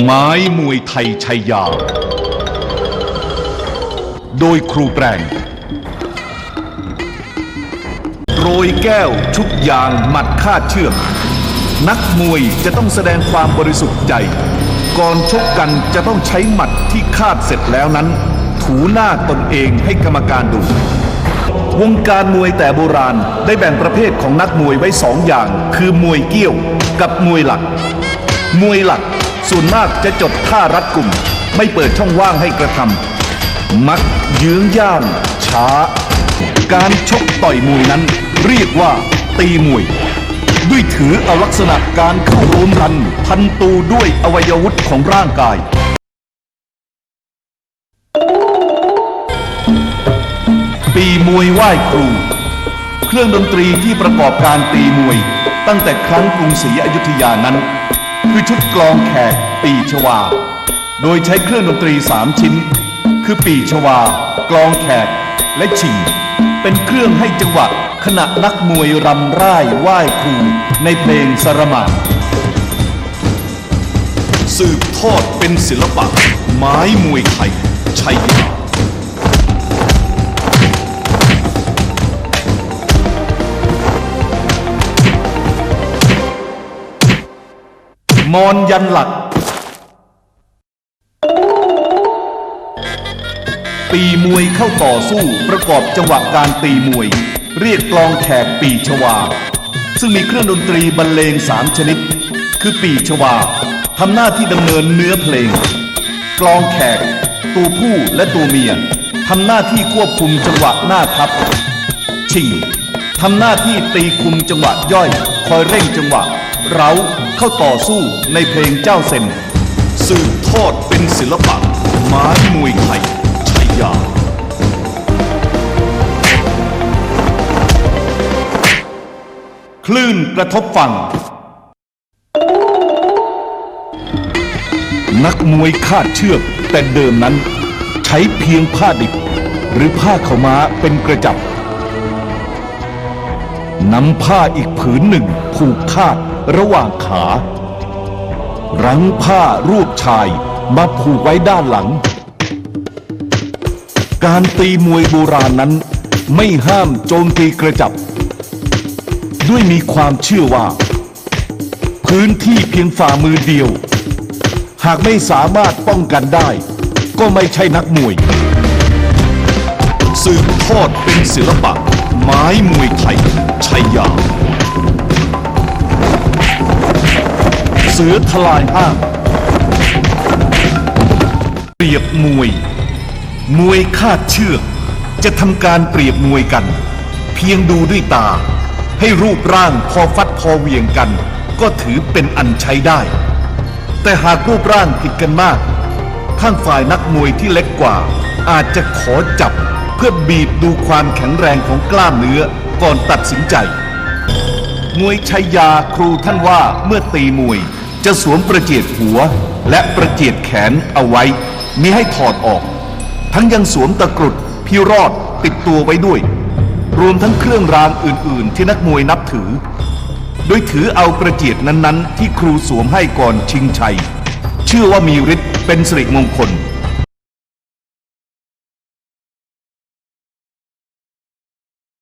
ไม้มวยไทยชัยยา โดยครูแปรงโรยแก้วชุบยางหมัดคาดเชือก นักมวยจะต้องแสดงความบริสุทธิ์ใจ ก่อนชกกันจะต้องใช้หมัดที่คาดเสร็จแล้วนั้น ถูหน้าตนเองให้กรรมการดู วงการมวยแต่โบราณได้แบ่งประเภทของนักมวยไว้สองอย่าง คือมวยเกี้ยว กับมวยหลัก มวยหลัก ส่วนมากจะจดท่ารัดกลุ่ม ไม่เปิดช่องว่างให้กระทำมักยื้องย่างช้า การชกต่อยมวยนั้น เรียกว่า ตีมวย ด้วยถือเอาลักษณะการเข้ารวมกัน พันตูด้วยอวัยวะของร่างกายปีมวยไหว้ครู เครื่องดนตรีที่ประกอบการตีมวย ตั้งแต่ครั้งกรุงศรีอยุธยานั้น คือชุดกลองแขกปีชวา โดยใช้เครื่องดนตรีสามชิ้น คือปีชวา กลองแขก และชิง เป็นเครื่องให้จังหวะขณะนักมวยรำร่ายไหว้ครูในเพลงสรมาสืบทอดเป็นศิลปะ ไม้มวยไทยชัยา มอนยันหลัก ปีมวยเข้าต่อสู้ประกอบจังหวะการตีมวย เรียกกลองแขกปีชวา ซึ่งมีเครื่องดนตรีบรรเลงสามชนิด คือปีชวาทำหน้าที่ดำเนินเนื้อเพลง กลองแขก ตัวผู้และตัวเมียทำหน้าที่ควบคุมจังหวะหน้าทับ ชิงทำหน้าที่ตีคุมจังหวะย่อย คอยเร่งจังหวะ เร้าเข้าต่อสู้ในเพลงเจ้าเซนสืบทอดเป็นศิลปะไม้มวยไทยชัยยาคลื่นกระทบฝั่ง นักมวยคาดเชือกแต่เดิมนั้น ใช้เพียงผ้าดิบ หรือผ้าขาวม้าเป็นกระจับ นำผ้าอีกผืนหนึ่งผูกคาดระหว่างขา รั้งผ้ารูปชายมาผูกไว้ด้านหลัง การตีมวยโบราณนั้นไม่ห้ามโจมตีกระจับ ด้วยมีความเชื่อว่า พื้นที่เพียงฝ่ามือเดียว หากไม่สามารถป้องกันได้ ก็ไม่ใช่นักมวย สืบทอดเป็นศิลปะ ไม้มวยไทยชัยยา เสือทลายห้างเปรียบมวย มวยคาดเชือก จะทำการเปรียบมวยกัน เพียงดูด้วยตา ให้รูปร่างพอฟัดพอเวียงกัน ก็ถือเป็นอันใช้ได้ แต่หากรูปร่างผิดกันมาก ข้างฝ่ายนักมวยที่เล็กกว่า อาจจะขอจับ พื่อบีบดูความแข็งแรงของกล้ามเนื้อก่อนตัดสินใจ มวยชัยยาครูท่านว่าเมื่อตีมวย จะสวมประเจียดหัว และประเจียดแขนเอาไว้มิให้ถอดออก ทั้งยังสวมตะกรุดพิรอดติดตัวไว้ด้วย รวมทั้งเครื่องรางอื่น ๆ ที่นักมวยนับถือ โดยถือเอาประเจียดนั้น ๆ ที่ครูสวมให้ก่อนชิงชัย เชื่อว่ามีฤทธิ์เป็นสิริมงคล